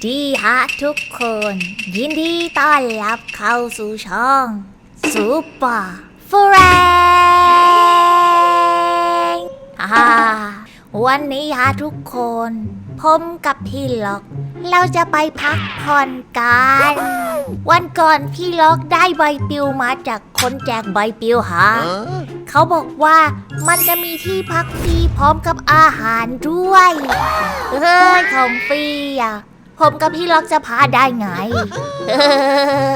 ดีฮะทุกคน ยินดีต้อนรับเข้าสู่ช่องซูเปอร์ฟรงฮ่าวันนี้ฮะทุกคน ผมกับพี่ล็อก เราจะไปพักผ่อนกัน วันก่อนพี่ล็อกได้ใบปลิวมาจากคนแจกใบปลิวฮะเขาบอกว่ามันจะมีที่พักฟรีพร้อมกับอาหารด้วย เฮ้ยของฟรีอะ ผมกับพี่ล็อกจะพาได้ไงเออ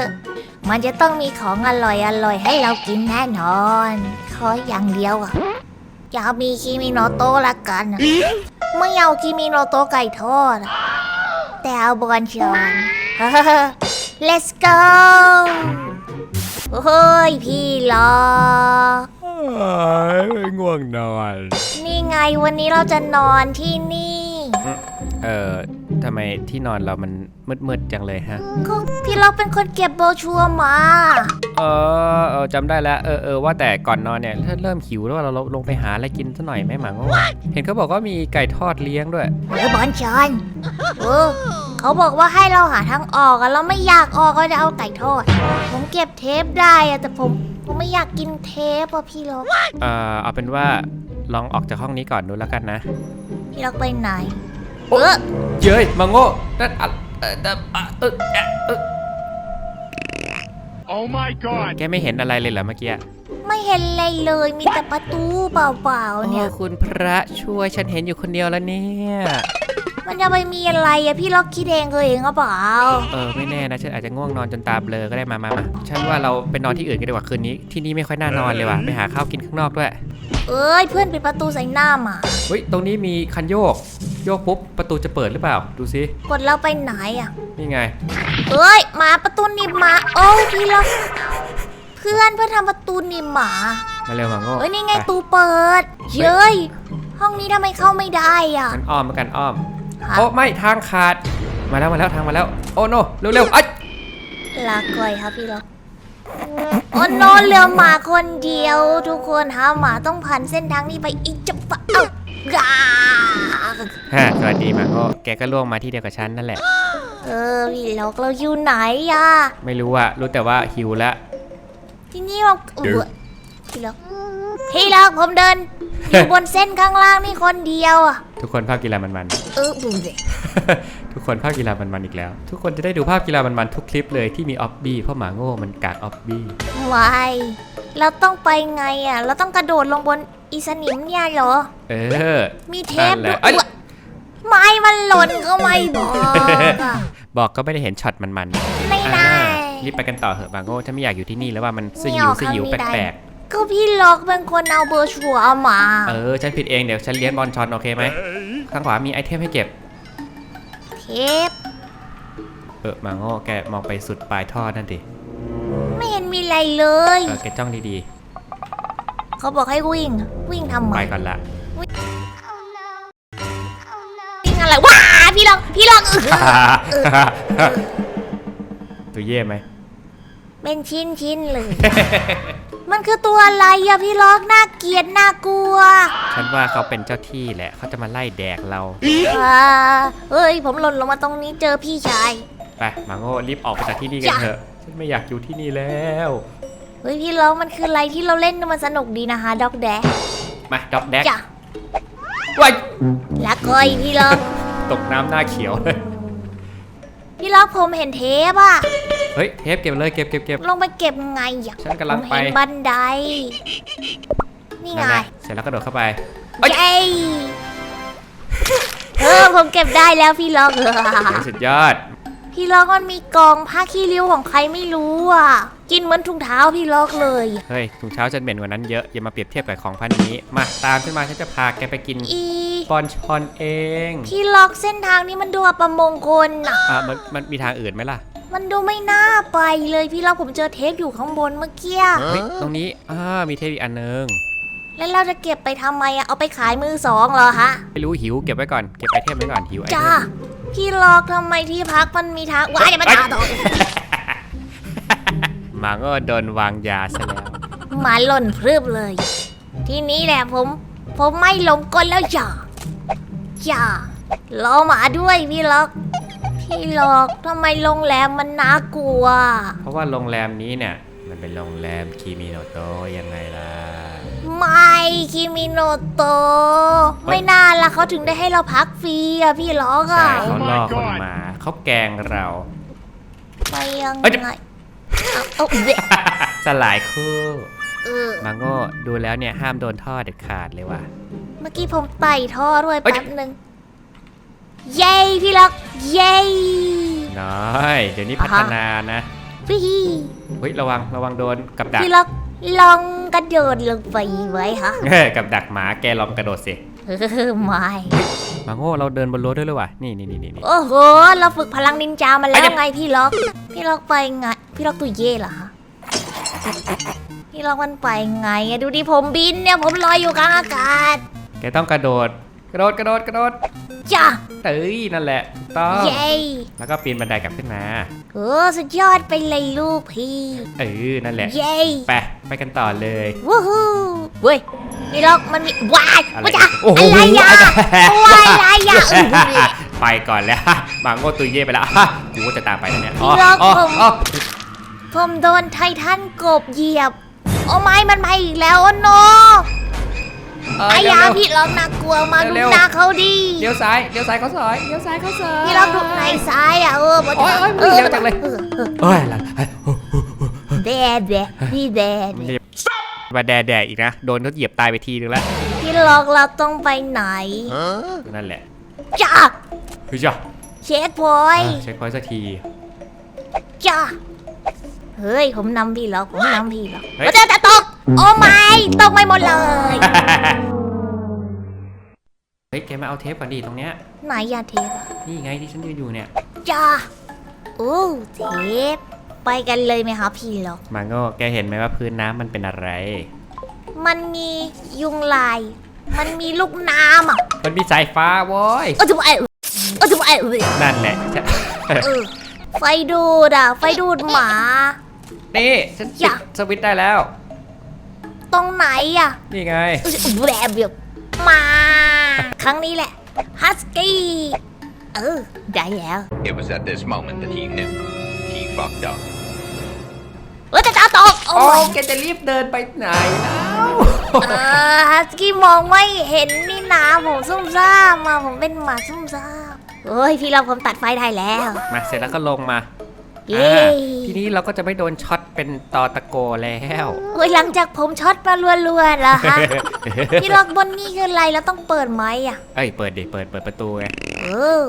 มันจะต้องมีของอร่อยอร่อยๆให้เรากินแน่นอน ขออย่างเดียวอะอยากมีคิมิโนโตะละกันอะไม่เอาคิมิโนโตะไก่ทอดอะแต่เอาบอลชอน let's go เฮ้ยพี่ล็อกเอ้ยง่วงนอน นี่ไงวันนี้เราจะนอนที่นี่ เอ่อ ทำไมที่นอนเรามันมืดๆจังเลยฮะ ก็พี่ล็อกเป็นคนเก็บโบรชัวร์มา เออเออจำได้แล้ว เออเออว่าแต่ก่อนนอนเนี่ยถ้าเริ่มหิวแล้วเราลงไปหาอะไรกินสักหน่อยไหมหมาโง่เห็นเขาบอกว่ามีไก่ทอดเลี้ยงด้วย เออบอลชอนเออเขาบอกว่าให้เราหาทางออกอะเราไม่อยากออกก็จะเอาไก่ทอด ผมเก็บเทปได้อะแต่ผมผมไม่อยากกินเทปอะพี่ล็อกเอ่อเอาเป็นว่าลองออกจากห้องนี้ก่อนดูแล้วกันนะ พี่ล็อกไปไหนโอ๊ เอยอเย้ยหมาโง่นั่นอะเออเออเออเออเออ Oh my god! แกไม่เห็นอะไรเลยเหรอเมื่อกี้ไม่เห็นอะไรเลยมีแต่ประตูเปล่าๆเนี่ย โอ้คุณพระช่วยฉันเห็นอยู่คนเดียวแล้วเนี่ยมันจะไปมีอะไรอะพี่ล็อกคิดเองเคยเองก็เปล่าเออไม่แน่นะฉันอาจจะง่วงนอนจนตาเบลอก็ได้มามามาฉันว่าเราไปนอนที่อื่นกันดีกว่าคืนนี้ที่นี่ไม่ค่อยน่านอนเลยว่ะไปหาข้าวกินข้างนอกด้วยเอ้ยเพื่อนปิดประตูใส่หน้าหมาเฮ้ยตรงนี้มีคันโยก โยกปุ๊บประตูจะเปิดหรือเปล่า ดูซิกดเราไปไหนอะนี่ไง เอ้ยหมาประตูหนีบหมาโอ้ยพี่ล็อกเพื่อนเพื่อนทำประตูหนีบหมามาเร็วหมาโง่เอ้ยนี่ไงปตูเปิด เย้ยห้องนี้ทำไมเข้าไม่ได้อะมันอ้อมเหมือนกันอ้อมฮะโอ้ไม่ทางขาดมาแล้วมาแล้วทางมาแล้ว โอ้โนเร็วเร็วๆไอ้ยลาก่อยครับพี่ล็อกโอ้โนเหลือหมาคนเดียว ทุกคนหาหมาต้องผ่านเส้นทางนี้ไปอีกจะปะเอ้า กาฮะสวัสดีหมาโง่แกก็ล่วงมาที่เดียวกับฉันนั่นแหละ เออพี่ล็อกเราอยู่ไหนอะไม่รู้อะรู้แต่ว่าหิวแล้วที่นี่เราเออพี่ล็อกพี่ล็อกผมเดินอยู่บนเส้นข้างล่างนี่คนเดียวอะทุกคนภาพกีฬามันเออบุ้มเลยๆทุกคนภาพกีฬามันๆอีกแล้ว ทุกคนจะได้ดูภาพกีฬามันๆทุกคลิปเลยที่มีออฟบี้เพราะหมาโง่มันกากออฟบี้วายเราต้องไปไงอะเราต้องกระโดดลงบน อีสนิมเนี่ยเหรอ เออ มีเทปนั่นแหด้วละยเอ้ยอุ๊ยไม้มันหล่นก็ไม่บอกอะบอกก็ไม่ได้เห็นช็อตมันๆไม่อ่าได้รีบไปกันต่อเถอะบางโง่ถ้าไม่อยากอยู่ที่นี่แล้วว่ามันสไม่ยิอวอกสยิวครั้งนี้แปได้ลกก็พี่ล็อกเป็นคนเอาเบอร์ชัวร์เอามา ๆ เออ ฉันผิดเองเดี๋ยวฉันเลี้ยงบอลชอนโอเคไหม ข้างขวามีไอเทมให้เก็บ เทป เออมาโง่แกมองไปสุดปลายท่อนั่นดิ ไม่เห็นมีอะไรเลย เออแกจ้องดี เขาบอกให้วิ่ง วิ่งทำๆไมไปก่อนละวิ่งอะไรว้าพี่ล็อกพี่ล็อกเออตัวเย่ไหมเป็นชิ้นชิ้นๆเลย มันคือตัวอะไรอะพี่ล็อกน่าเกลียดน่ากลัว ฉันว่าเขาเป็นเจ้าที่แหละเขาจะมาไล่แดกเราอ่าเฮ้ย ผมหล่นลงมาตรงนี้เจอพี่ชาย ไป มาโง่รีบออกไปจากที่นี่กันจ้ะเถอะ ฉันไม่อยากอยู่ที่นี่แล้ว เฮ้ยพี่ล็อกมันคืออะไรที่เราเล่นกันมันสนุกดีนะคะด็อกแดกมาด็อกแดกจ้ะว้ายละก้อยพี่ล็อกตกน้ำหน้าเขียวเลย พี่ล็อกผมเห็นเทปอะเฮ้ยเทปเก็บเลยเก็บเก็บเก็บลงไปเก็บไงอะฉันกำลังผมไปเห็นบันได นี่ไงนั่นแหละเสร็จแล้วกระโดดเข้าไปเอ้ยเย้เออผมเก็บได้แล้วพี่ล็อกเดี๋ยวสุดยอด พี่ล็อกมันมีกองผ้าขี้ริ้วของใครไม่รู้อะ กินเหมือนถุงเท้าพี่ล็อกเลย เฮ้ยถุงเท้าฉันเหม็นกว่านั้นเยอะ อย่ามาเปรียบเทียบกับของพันนี้ มาตามฉันมาฉันจะพาแกไปกินอีบอลชอนเองพี่ล็อกเส้นทางนี้มันดูอัประมงคลอะ อะมันมันมีทางอื่นไหมล่ะมันดูไม่น่าไปเลยพี่ล็อกผมเจอเทปอยู่ข้างบนเมื่อกี้ เฮ้ยตรงนี้อ่ามีเทปอีกอันนึงแล้วเราจะเก็บไปทำไมอะเอาไปขายมือสองเหรอฮะ ไม่รู้หิวเก็บไว้ก่อนเก็บไอเทมไว้ก่อนหิวไอเทจ้าม พี่ล็อกทำไมที่พักมันมีทางว้ายอย่ามาด่าต่อหมาก็โดนวางยาซะแล้วหมาหล่นพรึบเลย ทีนี้แหละผม ผมไม่หลงกลแล้วจ้าจ้ารอหมาด้วยพี่ล็อกพพี่หลอกทำไมโรงแรมมันน่ากลัว เพราะว่าโรงแรมนี้เนี่ย มันเป็นโรงแรมคิมิโนโตะยังไงล่ะ ไม่คิมิโนโตะไม่น่าละเขาถึงได้ให้เราพักฟรีอะพี่หลอกใช่อะเขาล่อคนมาเขาแกล้งเรา ไปยังเอ้ยเดี๋ยวไงเอาเอาเดะสลายคู่เออมังโง่ดูแล้วเนี่ยห้ามโดนท่อเด็ดขาดเลยว่ะ เมื่อกี้ผมไต่ท่อด้วยเอ้ย แป๊บหนึ่งเย้พี่หลอกเย้ น้อย เดี๋ยวนี้อ่าพัฮะ ฒนานะ พี่เฮ้ยระวังระวังโดนกับดักพี่หลอกลองกระโดดลงไปไว้ฮะเออกับดักหมาแกลองกระโดดสิเออไม่มังโง่เราเดินบนรถด้วยเลยว่ะนี่นี่นี่นี่โอ้โห เราฝึกพลังนินจามาแล้เอ้วยเดี๋ยวไงพี่ล็อก พี่ล็อกไปไง พี่ล็อกตัวเย่เหรอฮะพี่ล็อกมันไปไงอะดูดิผมบินเนี่ยผมลอยอยู่กลางอากาศแกต้องกระโดด กระโดดกระโดดกระโดดจ้าเอ้ยนั่นแหละถูกต้องเย้แล้วก็ปีนบันไดกลับขึ้นมาโอ้สุดยอดไปเลยลูกพี่เออนั่นแหละเย้ไปไปกันต่อเลยวู้ฮู้เว้ยพี่ล็อกมันมีว้ายอะไรว่าจะโอ้โหอะไรอะอะไรว้ายอะไรอะอื้อหือไปก่อนแล้วมังโง่ตุยเย่ไปแล้วกูก็จะตามไปนะเนี่ยพี่ล็อกอ๋อผมอ๋อผมโดนไททันกบเหยียบโอ้ไม่มันมาอีกแล้วโอ้โน เออไอ้เร็วยาเร็ว พี่ล็อกน่ากลัวมากดูเร็วหน้าเขาดิเลี้ยวซ้ายเลี้ยวซ้ายเขาซอยเลี้ยวซ้ายเขาซอย พี่ล็อกถูกไหนซ้ายอะเออบอกโอ๊ยโอ๊ยวิ่งเร็วจังเลยออออเอ้ยอะไรแดดแดดพี่แดดมันจะมาแดแดอีกนะ โดนเขาเหยียบตายไปทีนึงแล้ว พี่ล็อกเราต้องไปไหนนั่นแหละจ้าเฮ้ยจ้ะเช็คพอยอะเช็คพอยต์สักที จ้าเฮ้ยผมนำพี่ล็อกผมนำพี่ล็อกเฮ้ยโอ้จะจะตก โอ้ไม่ตกไม่หมดเลย เฮ้ยแกมาเอาเทปก่อนดิตรงเนี้ย ไหนยาเทปอะนี่ไงที่ฉันยืนอยู่เนี่ย จ้าโอ้เทปไปกันเลยไหมคะพี่ล็อก มังโง่แกเห็นไหมว่าพื้นน้ำมันเป็นอะไร มันมียุงลาย มันมีลูกน้ำอะมันมีสายฟ้าโว้ยเออจะไปเออจะไปเออนั่นแหละใช่เออไฟดูดอะ ไฟดูดหมา นี่ฉันอปิยาดกสวิตช์ได้แล้ว ตรงไหนอะนี่ไงแบบแบบมา ครั้งนี้แหละฮัสกี้เออได้แล้ว It was at this moment that he knew. He fucked up. เออจะตาตกโอ้โอ้ยแกจะรีบเดินไปไหนแล้วเออฮัสกี้มองไม่เห็นนี่นาผมซุ่มซ่ามมาผมเป็นหมาซุ่มซ่ามเฮ้ยพี่เราผมตัดไฟได้แล้ว มาเสร็จแล้วก็ลงมา เย้อ่าทีนี้เราก็จะไม่โดนช็อตเป็นตอตะโกแล้วเฮ้ยหลังจากผมช็อตมารัวๆแล้วฮะ พี่ล็อกบนนี่คืออะไรแล้วต้องเปิดไหมอะ เอ้ยเปิดดิเปิดเปิดประตูไงเออ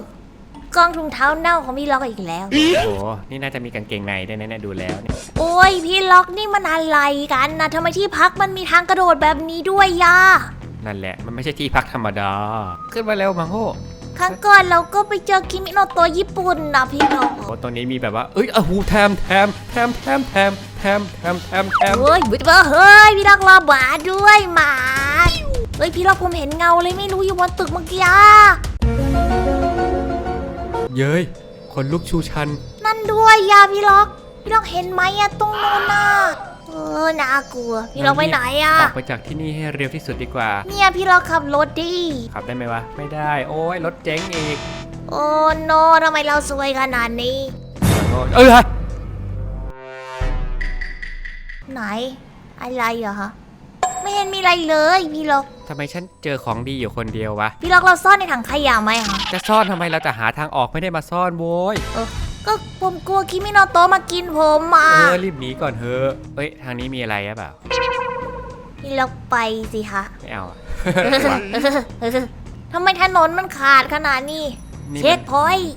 กล้องถุงเท้าเน่าของพี่ล็อกอีกแล้ว โอ้โหนี่น่าจะมีกางเกงในด้วยนะเนี่ยดูแล้วเนี่ยโอ้ยพี่ล็อกนี่มันอะไรกันนะทำไมที่พักมันมีทางกระโดดแบบนี้ด้วยยานั่นแหละมันไม่ใช่ที่พักธรรมดา ขึ้นมาเร็วมังโง่ ครั้งก่อนเราก็ไปเจอคิมิโนโตะญี่ปุ่นนะพี่ล็อกโอ้ตรงนี้มีแบบว่า เอ้ยอะหูแทมแทมแทมแทมแทมแทมแทมแทมแทมเฮ้ยบุตรเฮ้ยพี่ล็อกรอหมาด้วยหมาเฮ้ยพี่ล็อกผมเห็นเงาเลยไม่รู้อยู่บนตึกเมื่อกี้อะเย้ยคนลุกชูชัน นั่นด้วยยาพี่ล็อก พี่ล็อกเห็นไหมอะตรงโน้นน่ะเออน่ากลัว พี่ล็อกไปไหนอะออกไปจากที่นี่ให้เร็วที่สุดดีกว่า เนี่ยพี่ล็อกขับรถดิขับได้ไหมวะ ไม่ได้ โอ้ยรถเจ๊งอีกโอ้โนทำไมเราสวยขนาดนี้ โอ้ยเอ้ยไหน อะไรเหรอฮะไม่เห็นมีอะไรเลยพี่ล็อก ทำไมฉันเจอของดีอยู่คนเดียววะ พี่ล็อกเราซ่อนในถังขยะไหมฮะจะซ่อนทำไมเราจะหาทางออกไม่ได้มาซ่อนโว้ย เออ ก็ผมกลัวคิมิโนโตะมากินผมมาเออรีบหนีก่อนเถอะเฮ้ยทางนี้มีอะไรอะเปล่าพี่ล็อกไปสิฮะไม่เอาอะทำไมถนนมันขาดขนาดนี้ นี่เช็มัคนพอยต์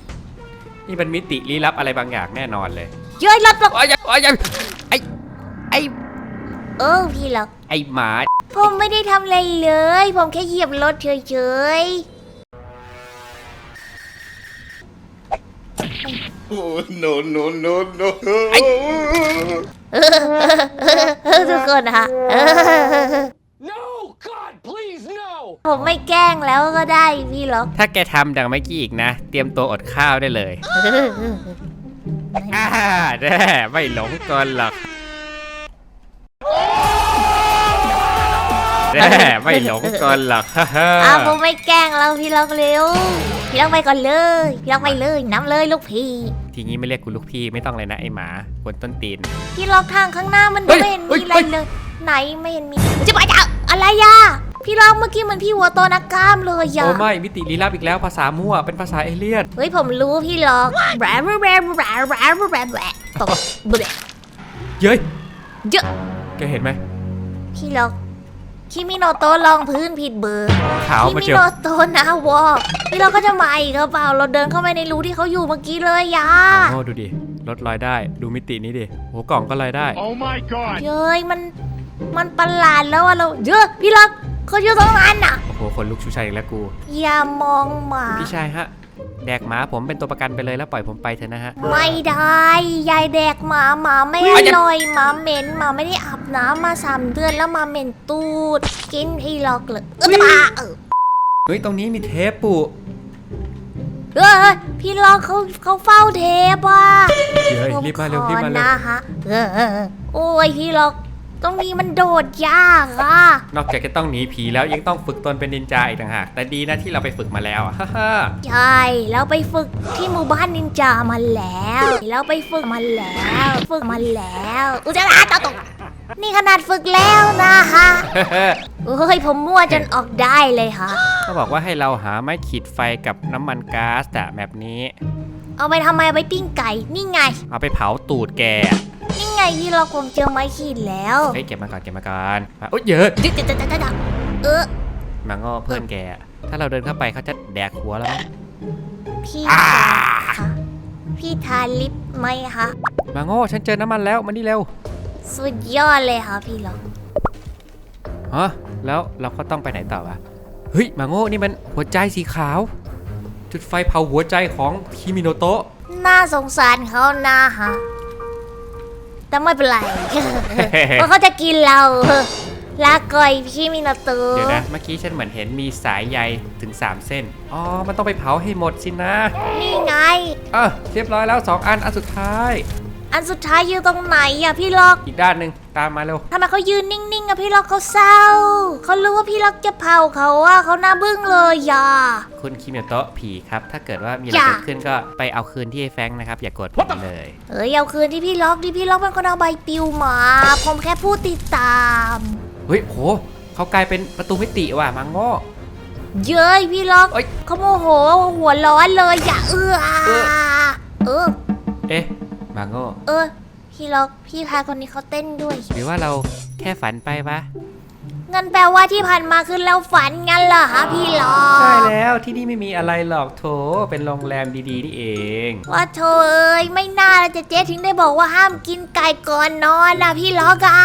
นี่มันมิติลี้ลับอะไรบางอย่างแน่นอนเลยเย้ยรถล็อกโอ้ยโอ้ยไอ้ไอ้เออพี่ล็อกไอ้หมา ผมไม่ได้ทำอะไรเลย ผมแค่เหยียบรถเฉย no, no, no, no. ๆทุกคนนะคะ No! God, please, no! ผมไม่แกล้งแล้วก็ได้พี่ล็อกถ้าแกทำดังเมื่อกี้อีกนะ เตรียมตัวอดข้าวได้เลยอ่าแน่ไม่หลงกลหรอก แน่ไม่หลงกลหรอกฮ่าฮ่าอ้าวผมไม่แกล้งเราพี่ล็อกเร็ว พี่ล็อกไปก่อนเลย พี่ล็อกไปเลยน้ำเลยลูกพี่ ทีนี้ไม่เรียกกูลูกพี่ไม่ต้องเลยนะไอหมาบนต้นตีน พี่ล็อกทางข้างหน้ามันเฮ้ยไม่เห็นเฮ้มียอะไรเลย ไหนไม่เห็นมีจะไปจะอะไรยะพี่ล็อกเมื่อกี้เหมือนพี่หัวโตนักกล้ามเลยยะโอ้ไม่มิติลี้ลับอีกแล้วภาษามั่วเป็นภาษาเอเลี่ยนเฮ้ยผมรู้พี่ล็อกแบรบแบรบแบรบแบรบแบรบแบรบตกแบรบเย้ยเยอะแกเห็นไหมพี่ล็อก คิมิโนโตะลองพื้นผิดเบอร์ขาวคิมามิเจียวโนโตะนะวอกพี่ล็อกก็จะมาอีกหรือเปล่า เราเดินเข้าไปในรูที่เขาอยู่เมื่อกี้เลยยะโอ้ดูดิรถลอยได้ดูมิตินี้ดิโหกล่องก็ลอยได้ Oh my god. เย้ยมันมันประหลาดแล้วอะเราเยอะพี่ล็อกเขาอยู่ตรงนั้นน่ะโอ้โหคนลุกชูชัยอีกแล้วกู อย่ามองหมา พี่ชายฮะ แดกหมาผมเป็นตัวประกันไปเลยแล้วปล่อยผมไปเถอะนะฮะ ไม่ได้ ยายแดกหมาหมาไม่อเอ้ยอย่าร่อยหมาเหม็นหมาไม่ได้อาบ น้ำมาสามเดือนแล้วหมาเหม็นตูด กินพี่ล็อกเลยเออมาเออเฮ้ย ตรงนี้มีเทปปุเออพี่ล็อกเขาเขาเฝ้าเทปว่ะเฮ้ยผมรีบมาเร็วขอรีบมาเร็วนะฮะเออเออเออโอ้ยพี่ล็อกตรงนี้มันโดดยากอะ นอกจากจะต้องหนีผีแล้วยังต้องฝึกตนเป็นนินจาอีกต่างหาก แต่ดีนะที่เราไปฝึกมาแล้วอะฮ่าฮ่าใช่เราไปฝึกที่หมู่บ้านนินจามาแล้ว เราไปฝึกมาแล้ว ฝึกมาแล้ว อุจจาระตาตก นี่ขนาดฝึกแล้วนะฮะเฮ้อเฮ้ยผมมั่วจนออกได้เลยค่ะ เขาบอกว่าให้เราหาไม้ขีดไฟกับน้ำมันก๊าซอะแบบนี้ เอาไปทำไมเอาไปปิ้งไก่ นี่ไง เอาไปเผาตูดแกนี่ไงที่เราคงเจอไม้ขีดแล้วเฮ้ยเก็บมาก่อนเก็บมาก่อนมาโอ๊ยเยอะดึ๊ดดึ๊ดดึ๊ดดึ๊ดดึ๊ดเออมาง้อเพื่อนแก ถ้าเราเดินเข้าไปเขาจะแดกหัวเราไหมพี่อ่าค่ะพี่ทาลิปไหมคะ มาง้อฉันเจอน้ำมันแล้วมานี่เร็ว สุดยอดเลยค่ะพี่หลอกฮะแล้วเราก็ต้องไปไหนต่อวะเฮ้ยมาโง่นี่มันหัวใจสีขาว จุดไฟเผาหัวใจของคิมิโนโตะน่าสงสารเขานะฮะแต่ไม่เป็นไร เพราะเขาจะกินเราลาก่อยพี่มินาโตเดี๋ยวนะ เมื่อกี้ฉันเหมือนเห็นมีสายใยถึง 3 เส้น อ๋อ มันต้องไปเผาให้หมดสินะ นี่ไงอะเรียบร้อยแล้ว 2 อัน อันสุดท้าย อันสุดท้ายอยู่ตรงไหนอะพี่ล็อก อีกด้านหนึ่งตามมาเร็ว ทำไมเขายืนนิ่งๆอะพี่ล็อกเขาเศร้า เขารู้ว่าพี่ล็อกจะเผาเขาอะเขาหน้าบึ้งเลยอย่า คุณคิมิโนโตะผีครับ ถ้าเกิดว่ามีอะไรอย่า เกิดขึ้นก็ไปเอาคืนที่ไอ้แฟรงค์นะครับ อย่ากดผมเลย เอ้ยเอาคืนที่พี่ล็อกดิพี่ล็อกเป็นคนเอาใบปลิวมา ผมแค่พูดติดตาม เฮ้ยโหเขากลายเป็นประตูมิติว่ะมังโง่ เย้ยพี่ล็อกเอ้ยเขาโมโหหัวร้อนเลยอย่าเอื้อเออ เออ เอ๊ะ มังโง่เออ พี่ล็อกพี่พาคนนี้เขาเต้นด้วย หรือว่าเราแค่ฝันไปวะงั้นแปลว่าที่ผ่านมาคือเราฝันงั้นเหรอฮะพี่ล็อกใช่แล้วที่นี่ไม่มีอะไรหรอกโถเป็นโรงแรมดีๆนี่เอง ว่าโธ่เอ้ยไม่น่าเลยจะเจ๊ถึงได้บอกว่าห้ามกินไก่ก่อนนอนนะพี่ล็อกอะ